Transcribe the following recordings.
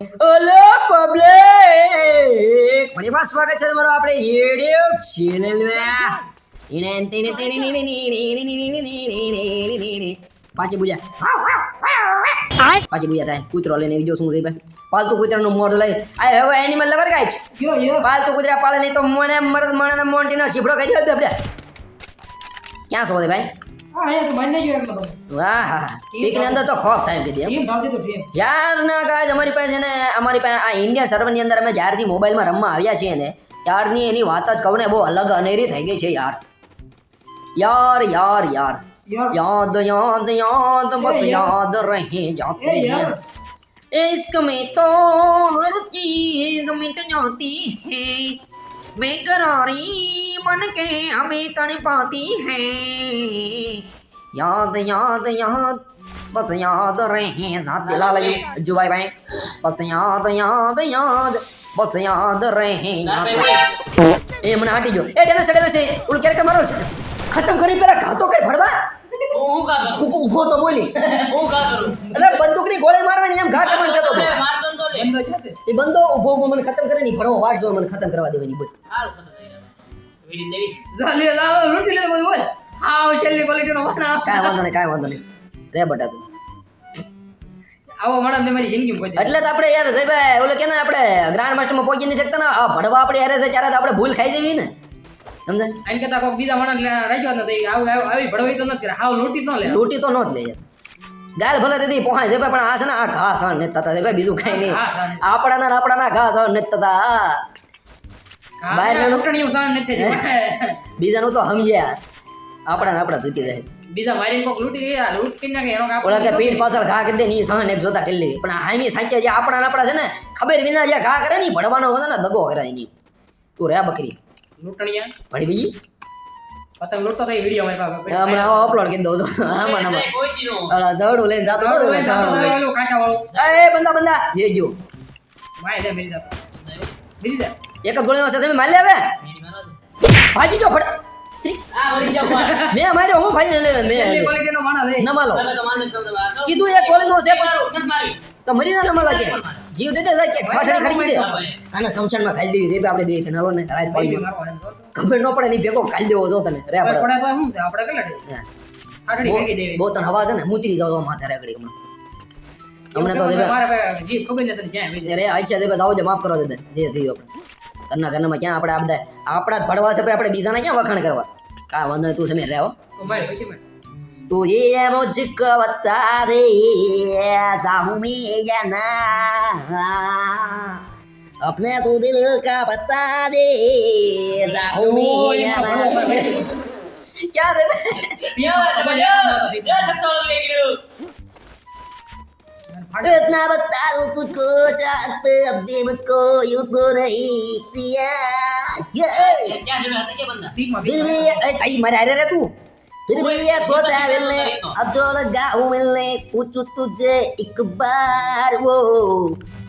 Hello public ફરી વાર સ્વાગત છે તમારું આપણે નીને નીને નીને. પાછી બુજા પાછી બુજા થાય કૂતરો લઈને બીજો શું છે ભાઈ પાલતુ કૂતરાનું મોઢું લઈ આ હવે એનિમલ લવર ગાય યો યો પાલતુ કૂતરા પાળે નહીં તો મને મરદ મને મોન્ટીનો શીપડો કહી દે દે ક્યાં છો ભાઈ હા અહીંયા તો બંધ ગયો એટલો બધો વાહ હા હા પીકની અંદર તો ખોફ થાય એમ કીધી એમ. ટીમ ભાવ દીધો ટીમ જ્યારના ગાય અમારી પાસે ને અમારી પાસે આ ઇન્ડિયન સર્વરની અંદર અમે જ્યારથી મોબાઈલમાં રમવા આવ્યા છીએ ને ત્યારની એની વાત જ કહું ને બહુ અલગ અનેરી થઈ ગઈ છે યાર યાર યાર યાર યાર યાદ યાદ યાદ બસ એ યાર. યાદ રહે જાતે એ યાર. हैं इश्क में तो हर चीज मिट जाती है बेकरारी बन के हमें तड़पाती है याद याद याद बस याद रहे साथ दिला लगी जुबाई भाई बस याद याद याद બસ યાદ રહે યાદ એ મને હાટી જો એ તેને સડે છે ઓલું ક્યારેક મારો ખતમ કરી પેલા ઘાતો કરી ભડવા હું કા કરું ઊભો તો બોલી. હું કા કરું એટલે બંદૂકની ગોળી મારવાની એમ ઘા કરવાનું કહેતો હતો. મારતો તો લે. બંધ ક્યાં છે એ બંદો ઊભો ઊભો મને ખતમ કરે નહીં ભણો વાટ જો મને ખતમ કરવા દેવાની બોલ. સારું ખતમ ગયા દેવી. જા લાવો લૂંટી લે બધું બોલ. હાવ છેલ્લી ક્વોલિટીનો કાંઈ વાંધો નહીં કાંઈ વાંધો નહીં. રે બટા તું આવો માણસ ને મારી જિંદગી કોઈ એટલે તો આપણે યાર સાહેબ ઓલો કે ને આપણે ગ્રાન્ડ માસ્ટરમાં પહોંચી નહીં શકતા ને ભણવા આપણે છે ત્યારે તો આપણે ભૂલ ખાઈ જવી ને. સમજાય આને કરતા કોઈ બીજા માણસ રાખ્યો જ નથી આવું આવું- આવી ભડવાઈ તો નથી કરે હાવ લૂંટી જ લે. લૂંટી તો ન જ લે. ગાળ ભલે દીધી પહોંચે છે પણ આ છે ને આ ઘા સહન નથી થતા છે બીજું કઈ નહીં. આપણાના આપણાના ઘા સહન નથી થતા. બીજાનું તો સમજ્યા આપણા આપણા ધૂતી જાય. બીજા મારીને કોક લૂંટી ગયા લૂંટી નાખે એનો ઓલા કે પીઠ પાછળ ઘા કરી દે ની સહન જોતા કરી પણ આ હામી સાચા જે આપણા આપણા છે ને ખબર વિના જે ઘા કરે ની ભડવાનો ભણવાનો હોય ને દગો કરે ની તું રે બકરી. લૂંટણીયા? ભણી બીજી પતંગ લૂંટતો થઈ વીડિયો મારી પાસે હમણાં અપલોડ કરી દઉં છું આમાં. ને આમાં ઓલા ઝાડુ લઈને જાતો હતો ને ઝાડુ લઈને. ઓલું એ બંદા બંદા જે જો માય છે મેરી જાતો. બીજી જા. એક જ ગોળીનો તમે મારી લે હવે. વીડી મારો છે ભાજી જો ફટ. ત્રી. આ વળી મેં હું ભાઈ લે મેં. નમાલો. તો છે મારું. તો ના નમાલો કે. જીવ દે દે કે ફાસડી ખડી દે. આને સમશાનમાં ખાઈ દેવી છે આપણે બે કનાલો ને રાત પડી મારવા ખબર ન પડે ની ભેગો ખાઈ દેવો જો તને રે આપણે પડે તો શું છે આપણે કેટલા ડે? હા. આટડી દેવી. બહુ તને હવા છે ને મૂતરી જાવ માથે રે ઘડી હમણાં અમને તો ભાઈ જીભ ખબર ન તને જાય. અરે આઈછા દેવે જાવ જે માફ કરો દેવે જે થયું આપણે ઘરના ઘરમાં ક્યાં આપણે આ બધા આપણા જ ભડવા છે ભાઈ આપણે બીજાના ક્યાં વખાણ કરવા કા વાંધો તું સમીર રહેવો તો મારે પછી तो ये मुझको बता दे जाऊँ मैं या ना। अपने तो दिल का बता दे जाऊ मैं या ना। क्या रे इतना बता दो तुझको चाहते अब दे मुझको यू तो नहीं दिया ये। क्या से आता है ये बंदा ठीक मत भी ए मरा रे तू। फिर भी ये सोचा मिलने अब जो लगा हूँ मिलने पूछू तुझे एक बार वो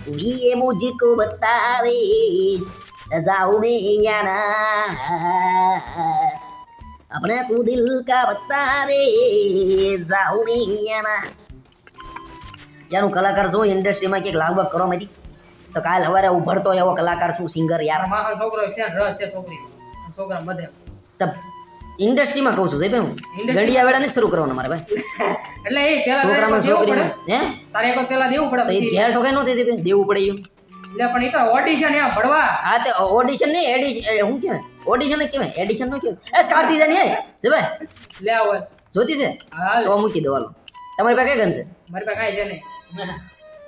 तू ये मुझको बता दे जाऊँ मैं या ना अपने तू दिल का बता दे जाऊँ मैं या ना યાર હું કલાકાર છું ઇન્ડસ્ટ્રીમાં ક્યાંક લાગવગ કરો માંથી તો કાલ સવારે ઉભરતો એવો કલાકાર છું સિંગર યાર મારા મામા છોકરો એક છે ને, રસ છે છોકરી છોકરા બધે તબ ઇન્ડસ્ટ્રીમાં કહું છું સાહેબ હું. Industry- ગંડિયા વેળા નથી શરૂ કરવાનો મારે ભાઈ. એટલે એ પેલા છોકરામાં છોકરીમાં હે? તારે એક પેલા દેવું પડે તો એ ઘેર ઠોકાઈ નહોતી થઈ દેવું પડે એવું એટલે પણ એ તો ઓડિશન એમ ભણવા. હા તે ઓડિશન નહીં એડિશન શું કહેવાય? ઓડિશન જ એડિશન નો કહેવાય. એ સ્કાર્ટી છે નહીં જે ભાઈ. લે આવો. જોતી છે? તો મૂકી દો હાલો. તમારી પાસે કઈ ગન છે? મારી પાસે કાંઈ છે નહીં.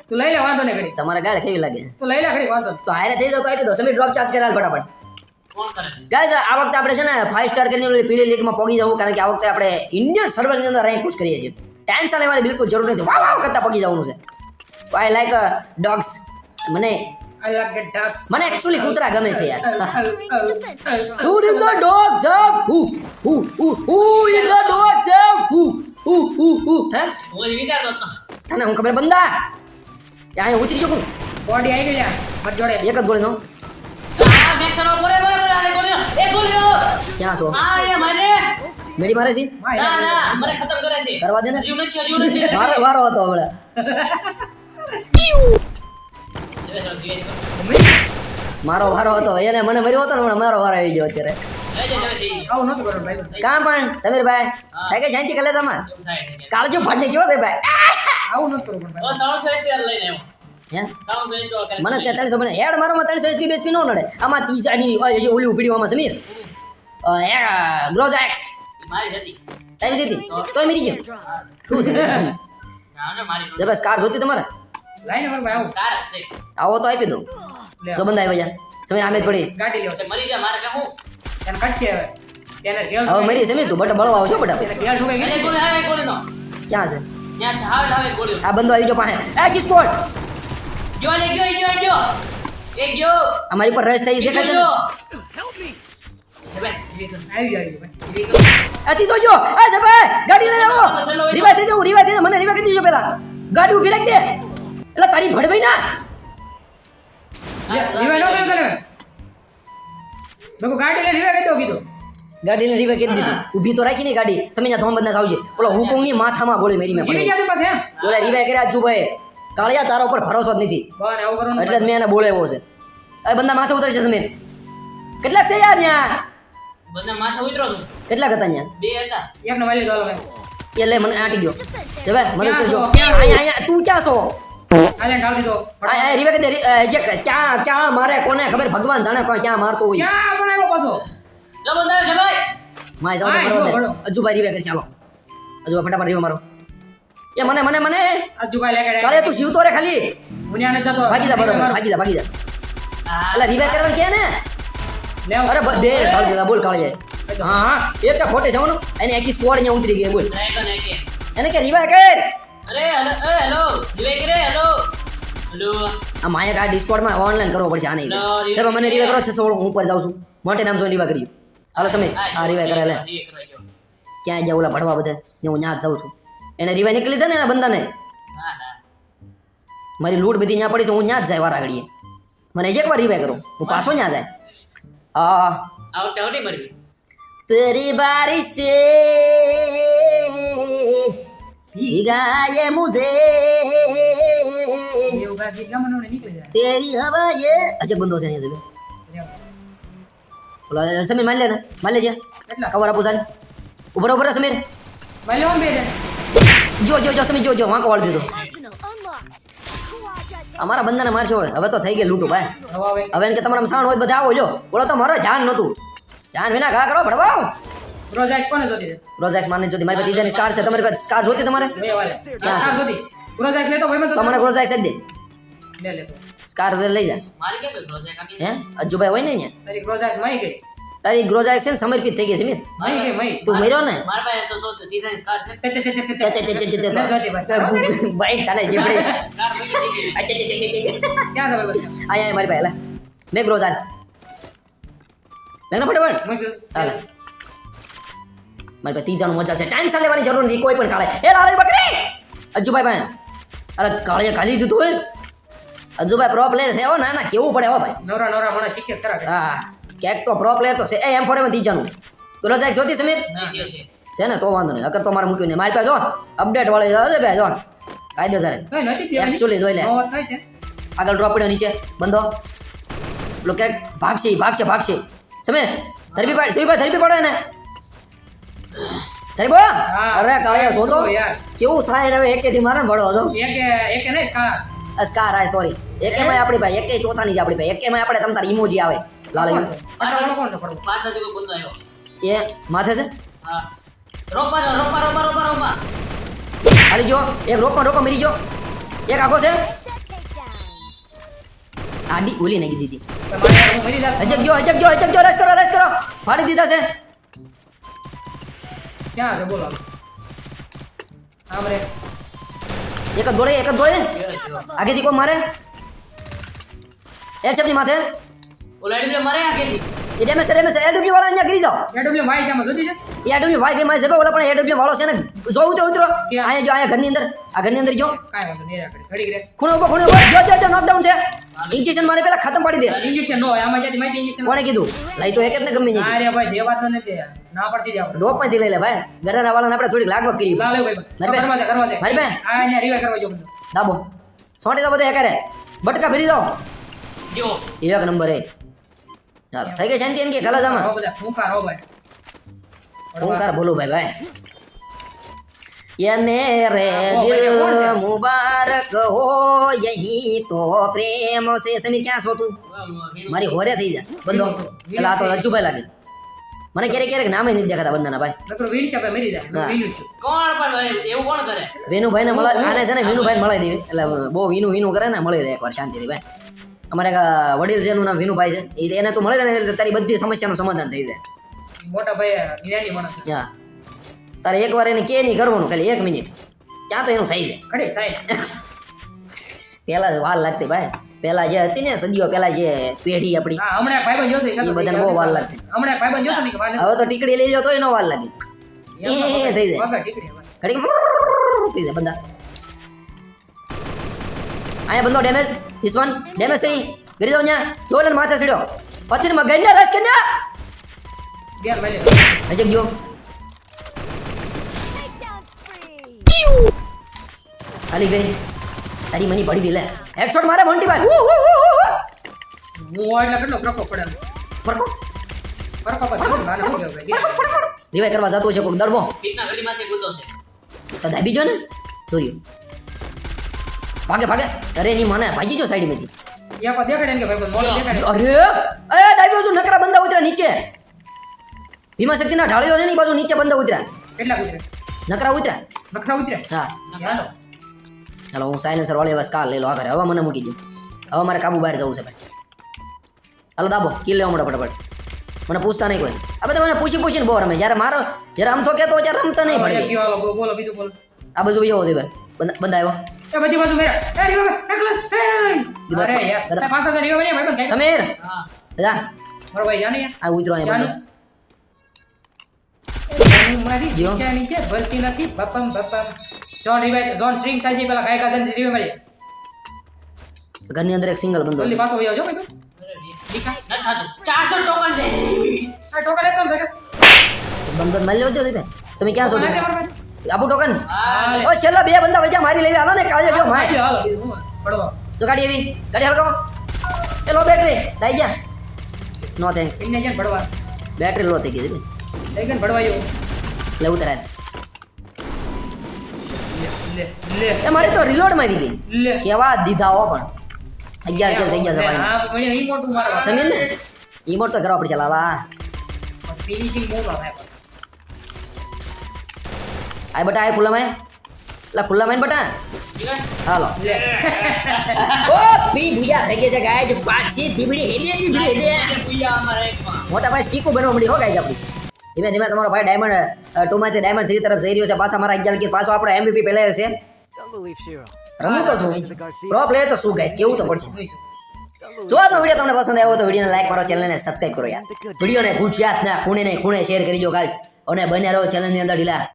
તું લઈ લે વાંધો નહીં ઘડી. તમારે ગાળ કેવી લાગે? તું લઈ લે ઘડી વાંધો. તો હારે થઈ જાવ તો આપી દો સમી ડ્રોપ ચાર્જ કરાલ ફટાફટ? ગાઈઝ આ વખતે આપણે છે ને ફાઈવ સ્ટાર કરીને ઓલી પીળી લીગમાં પગી જવું કારણ કે આ વખતે આપણે ઇન્ડિયન સર્વરની અંદર રેન્ક પુશ કરીએ છીએ. ટેન્શન લેવાની બિલકુલ જરૂર નથી. વાવ વાવ કરતા પગી જવાનું છે. આઈ લાઈક ડોગ્સ મને મને એક્ચ્યુઅલી કૂતરા ગમે છે યાર. Who is the dog a. Who who who who is the dog Who? Who who who? હે હું વિચાર વિચારતો તને હું ખબર બંદા? યાર ઉતરી જો કોણ? આવી ગઈ મારી જોડે. એક જ ગોળીનો આ વેક્સનો બોલે બોલે બોલે, ગોળીઓ. એ ગોળીઓ. ક્યાં છો? આ એ મારે. મેડી મારે છે? ના ના મને ખતમ કરે છે. કરવા દે ને. હજુ નથી હજુ નથી. મારો વારો હતો હમણાં. મારો વારો હતો. એને મને મર્યો હતો ને હમણાં મારો વારો આવી ગયો અત્યારે. કામ પણ સમીરભાઈ. થાય કે શાંતિ કલે તમાર. કાળજો ફાટલી કેવો થાય ભાઈ? આવું નહોતું કરવું મને કે ત્રણસો મને હેડ મારો ત્રણસો એસપી બેસપી નો નડે. આમાં ત્રીજાની ઓય હજી ઓલી ઉપડી આમાં સમીર. ગ્રોઝ એક્સ તારી દીધી તો મરી ગયો? શું છે. જબરસ્ત કાર જોતી તમારે? લાઈને મારું ભાઈ આવું. કાર છે. આવો તો આપી દઉં. લે જો બંધ આવ્યા સમીર આમે જ પડી. ગાડી લ્યો. તે મરી જા, મારે કાં હું? કટ છે હવે. હવે મરી સમીર તું બટ બળવા આવશો બટા. ક્યાં છે. આ બંદો આવી ગયો પાસે. એ કિસ કોડ ગયો, લે, ગયો, ગયો, એ ગયો. એ ગયો. અમારી પર રસ થઈ દેખાય છે ગયો. ને? છે ભાઈ, ધીરે કર, આવી આવી ભાઈ. ધીરે કર. આ ત્રીસો જો? એ જબે ગાડી લઈને આવો. રીવા થઈ જાવ રિવાય થઈ મને રીવા કરી દીજો પેલા. ગાડી ઊભી રાખ દે. એટલે તારી ભડવાઈ ના. રીવા નો કર્યો તને બકો ગાડી લઈને રીવા કહી દો કીધું. ગાડી લઈને રિવાય કરી દીધી. ઊભી તો રાખી નહીં ગાડી. સમીના ધોમ બંધ આવજે ઓલો હુકુમની માથામાં ગોળી મેરી મેં તું ઓલા રિવાય કર્યા જુભાઈ કાળિયા તારા ઉપર ભરોસો જ નથી. એટલે જ મેં એને બોલાવ્યો છે. એ બંદા માથે ઉતરશે સમીર કેટલાક છે યાર ત્યાં? બંદા માથે ઉતરો તું. કેટલાક હતા ત્યાં? બે હતા. એકને વાલી લીધો હાલો ભાઈ. એ લે મને આટી ગયો જવે મને ક્યાં કરજો છો? છો? અહીંયા અહીંયા તું ક્યાં છો? આલે ઢાળ દીધો આ કરી દે જે ક્યાં ક્યાં મારે કોને ખબર? ભગવાન જાણે કોઈ ક્યાં મારતો હોય. ક્યાં પણ આવ્યો પાછો? જો બંધ છે ભાઈ. માય જાવ તો દે. કરી ચાલો અજુભાઈ ફટાફટ રિવાય મારો. એ મને મને મને. કાલે તું જીવતો રે ખાલી. ભાગી જા બરોબર. ભાગી જા ભાગી જા. હા. એટલે રિવાય કરવાનું કે ને? અરે બે કાળ દેતા બોલ કાળે હા હા. એક તો ખોટે જવાનું એને એકી સ્કોડ અહીંયા ઉતરી ગઈ બોલ. એને કે રિવાય કર. અરે હેલો એ કરે હેલો. હેલો. આ માયક આ ડિસ્કોર્ડમાં ઓનલાઈન કરવો પડશે આને. લો, સાહેબ મને રિવાય કરો. છે સોળ હું ઉપર જાઉં છું. મોટે નામ જોઈને રિવાય કર્યું હાલો સમય. આ રિવાય કરે લે. ક્યાં ગયા ઓલા ભણવા બધા. હું ત્યાં જ જાઉં છું. એને રિવાય નીકળી છે ને એના બંદાને ના ના મારી લૂટ બધી ત્યાં પડી છે હું ત્યાં જ જાય વાર આગળીએ મને એક વાર રિવાય કરો હું પાછો ત્યાં જાય આ આ વખતે હવે નહીં મરવી तेरी बारिश से भीगा ये मुझे એવું ગાય ગીત ગાવાનું ને નીકળી જાય तेरी हवा ये અચ્છા બંધો છે અહીંયા જબે લેવ. ઓલા સમીર માન લે ને માન લેજે કેટલા કવર આપું ચાલ ઉભર ઉભર રહે સમીર ભાઈ લેવો ને બે દે જો જો જો સમીર જો જો વાંકો વાળી દીધો. અમારા બંદાને મારશો હવે. હવે તો થઈ ગઈ લૂંટું ભાઈ. હવે એમ કે તમારા સાણ હોય બધા આવો જો. બોલો તો મારો જાન નહોતું. જાન વિના ઘા કરો ભડવાઓ. પ્રોજેક્ટ કોને જોતી પ્રોજેક્ટ માને જોતી. મારી પાસે ડિઝાઇન સ્કાર છે. તમારી પાસે સ્કાર જોતી તમારે? ક્યાં? જોતી. પ્રોજેક્ટ લેતો હોય તો તમને પ્રોજેક્ટ જ દે. લે લેતો. સ્કાર લઈ જા. મારી કેમ પ્રોજેક્ટ આપી હે? અજુભાઈ હોય ને અહીંયા? તારી પ્રોજેક્ટ માઈ ગઈ. તારી ગ્રોજા એક્શન સમર્પિત થઈ ગઈ છે મિત માઈ ગઈ તું મર્યો ને મારા પાસે તો તો ડિઝાઇન સ્કાર છે. બાઈક. ક્યાં બસ આયા મારી પાસે લા મેં ગ્રોજા મેં ફટાફટ હાલ મારી પાસે ત્રીજાનું મજા છે ટેન્શન લેવાની જરૂર નહીં કોઈ પણ કાળે એ લાલી બકરી અજુભાઈ ભાઈ અરે કાળે ખાલી દીધું હોય અજુભાઈ પ્રો પ્લેયર છે હો ના ના કેવું પડે હો ભાઈ નવરા નવરા મને શીખે કરા હા કેક તો પ્રો પ્લેયર તો છે. એ એમ ફોર એમ ત્રીજાનું. એક જોતી સમીર? છે ને? તો વાંધો નહીં. અગર તો મારે મૂક્યું નહીં. મારી પાસે જો અપડેટ વાળી છે. બે જો. કાયદે સર નથી જોઈ લે. આગળ ડ્રોપ પડ્યો નીચે. બંધો. પેલો કે ભાગશે ભાગશે ભાગશે. સમય ધરબી પાડ સિંહભાઈ ધરબી પડે ને ધરબો અરે કાળિયા શોધો. કેવું સાહેબ હવે એકેથી મારે ભળો હતો એકે એકે નહીં સ્કાર સ્કાર આય સોરી એકેમાં આપણી ભાઈ એકે ચોથાની છે આપણી ભાઈ એકેમાં આપણે તમ તાર ઇમોજી આવે. લાલ કોણ? છે પટાવાળો કોણ છે પડવો? પાછળથી કોઈ બંદો આવ્યો. એ માથે છે? હા. રોપા રોપા રોપા રોપા રોપા. હાલી ગયો. એક રોપા રોપા મરી ગયો. એક આખો છે? આડી ઓલી નાખી દીધી. તમારે યાર હું મરી જાત. હજક ગયો અજક ગયો અજક ગયો. રસ કરો રસ કરો. ફાડી દીધા છે. ક્યાં છે? બોલો. આમ રે. એક જ ગોળે એક જ ગોળે. આગેથી કોઈ મારે? એ છે માથે. ઓલા એડમિને મરે આગેથી એ ડેમેજ છે ડેમેજ એડબ્લ્યુ વાળા અહીંયા ગરી જાઓ. એડબ્લ્યુ માઈ છે? આમાં છે એડબ્લ્યુ ભાઈ ગઈ મારે છે ઓલા પણ એડબ્લ્યુ વાળો છે ને. જો ઉતરો ઉતરો. અહીંયા જો અહીંયા ઘરની અંદર. આ ઘરની અંદર ગયો. કાંઈ વાંધો નહીં રાખડે. ઘડીક રે. ખૂણો ઊભો ખૂણો ઊભો જો જો જો નોકડાઉન છે. ઇન્જેક્શન મારે પેલા ખતમ પાડી દે. ઇન્જેક્શન નો આમાં જ્યાંથી માહિતી ઇન્જેક્શન કોણે કીધું? લઈ તો એક જ ને ગમે નહીં અરે ભાઈ દેવા તો નથી. ના પડતી જ આપણે માંથી લઈ લે ભાઈ. ઘરના વાળાને આપણે થોડીક લાગવગ કરી લા લે ભાઈ. મારી છે કરવા છે. મારી બેન. આ અહીંયા રિવાઈ કરવા જો દાબો. સોટી તો બધે કરે બટકા ફરી દો. જો. એક નંબર એ થઈ ગઈ શાંતિ એમ કે ખલાસ આમાં હો બધા ફૂંકાર હો ભાઈ ઓંકાર બોલો ભાઈ ભાઈ ये मेरे वो दिल भैया कौन से? मुबारक हो यही तो प्रेम से સમીર ક્યાં છો તું મારી હોરે થઈ જાય બંધો પેલા આ તો અજુભાઈ લાગે મને ક્યારેક ક્યારેક નામે નથી દેખાતા બંધાના ભાઈ નકરો વીણ છે ભાઈ મરી જાય હા. વીણું છું કોણ પણ એવું કોણ કરે વેનુભાઈ ને મળે આને છે ને વિનુભાઈ મળે દેવી એટલે બહુ વિનુ વિનુ કરે ને મળી રહે એકવાર શાંતિથી ભાઈ અમારે વડીલ એનું નામ વિનુભાઈ છે. એને તું મળે ને એટલે તારી બધી સમસ્યાનું સમાધાન થઈ જાય. મોટા ભાઈ જ્ઞાની માણસ હા. તારે એકવાર એને કે નહીં કરવાનું ખાલી એક મિનિટ. ત્યાં તો એનું થઈ જાય. ઘડી થાય. પહેલા વાર લાગતી ભાઈ. પહેલા જે હતી ને સદીઓ પહેલા જે પેઢી આપણી. હમણાં ભાઈબંધ જોતો ઈ બધાને બહુ વાર લાગતી. હમણાં ભાઈબંધ જોતો ને હવે તો ટીકડી લઈ લો તોય નો વાર લાગે. એ થઈ જાય. ઘડીક થઈ જાય બંદા અહીંયા બંદો ડેમેજ ધીસ વન ડેમેજ થઈ. ગરી દો અહીંયા. ને માથે સીડ્યો પથ્થરમાં ગઈને રજ કરીને બેન ભાઈ. હશે ગયો. ખાલી ગઈ. તારી મની પડી બી લે. હેડશોટ મારે મોન્ટી ભાઈ. એટલે કેટલો પ્રકોપ પડે ફરકો? પ્રકોપ જ થયો ને, ભાલે શું કહેવાય, ગયા. કરવા જતો છે કોઈક દરબો પીઠના માથે કૂદો છે. તો દાબી જો ને. સૂર્ય ભાગે ભાગે. અરે ની મને ભાગી જો સાઈડ મેથી. એક દેખાડે એમ કે ભાઈ મોડું દેખાડે. અરે એ ડાબી બાજુ નકરા બંદા ઉતર્યા નીચે. ભીમા શક્તિના ઢાળીઓ છે ને બાજુ નીચે બંદા ઉતર્યા. કેટલા ઉતરે નકરા ઉતર્યા. નકરા ઉતરે હા. હાલો. ચાલો હું સાયલેન્સર વાળી બસ કાલ લઈ લો આગળ હવે મને મૂકી દઉં હવે મારે કાબુ બહાર જવું છે ભાઈ. હાલો દાબો. કિલ લેવા મળે ફટાફટ. મને પૂછતા નહીં કોઈ. આ બધા મને પૂછી પૂછીને બહુ રમે. જ્યારે મારો જ્યારે રમતો કહેતો હોય ત્યારે રમતા નહીં પડી એક ગયો, હાલો, બોલો, બોલો બીજું બોલો. આ બધું એવો હતું ભાઈ. બંદા બંદા આવ્યો એ બધી બાજુ મેરા એ રીવા ભાઈ, એકલા, એ, ગીતા, અરે યાર ગીતા. પાછા તો રીવા ભાઈ ભાઈ ભાઈ સમીર હા જા મારો ભાઈ જાને યાર આ ઉતરો અહીંયા જાને બંદો હું મારી જીઓ. નીચે નીચે ભલતી નથી બપમ બપમ જોન રીવાય જોન સ્ટ્રિંગ થાય છે પેલા ગાયકા છે રીવા મળી ઘરની અંદર એક સિંગલ બંદો જલ્દી છે પાછો વહી આવજો ભાઈ ભાઈ. અરે રે. દીકા નથી થાતું ચારસો ટોકન છે આ ટોકન લેતો ને એક બંદો જ મારી લેવો દો ભાઈ તમે ક્યાં છો ટોકન તમે? આપે ટોકન? ઓ છેલ્લા બે બંદા વજા મારી લેવી હાલો ને કાળજો જો માય. તો ગાડી એવી ગાડી હલકો. એલો બેટરી દાઈ જા. નો થેન્ક્સ સિંહને જન પડવા. બેટરી લો થઈ ગઈ છે ભાઈ. લઈ ગયો ને પડવા એવું. એટલે ઉતરાય. લે, લે, એ મારી તો રીલોડમાં આવી ગઈ કેવા દીધા હો પણ. અગિયાર કિલ થઈ ગયા છે ભાઈ. સમીર ને? ઇમોટ તો કરવા પડશે લાલા. ફિનિશિંગ મોટો થાય પછી. બટા ખુલ્લા ખુલ્લામાં લા ખુલ્લામાં આય બટા. હાલો. ઓ પી ભૂયા થઈ ગઈ છે ગાય જ પાછી ધીબડી હેદે ધીબડી હેદે મોટા ભાઈ સ્ટીકો બનવા મળી હો ગાય આપણી. ધીમે ધીમે તમારો ભાઈ ડાયમંડ ટુ માંથી ડાયમંડ થ્રી તરફ જઈ રહ્યો છે પાછા મારા અગિયાર પાછો આપણો એમવીપી પહેલા છે રમું તો શું પ્રો પ્લેયર તો શું ગાઈસ કેવું તો પડશે. જો આજનો વીડિયો તમને પસંદ આવ્યો તો વિડીયોને લાઈક કરો ચેનલને સબસ્ક્રાઇબ કરો યાર. વિડીયોને ગુજરાતના ખૂણે ને ખૂણે શેર કરી દો ગાઈસ અને બન્યા રહો ચેનલની અંદર ઢીલા.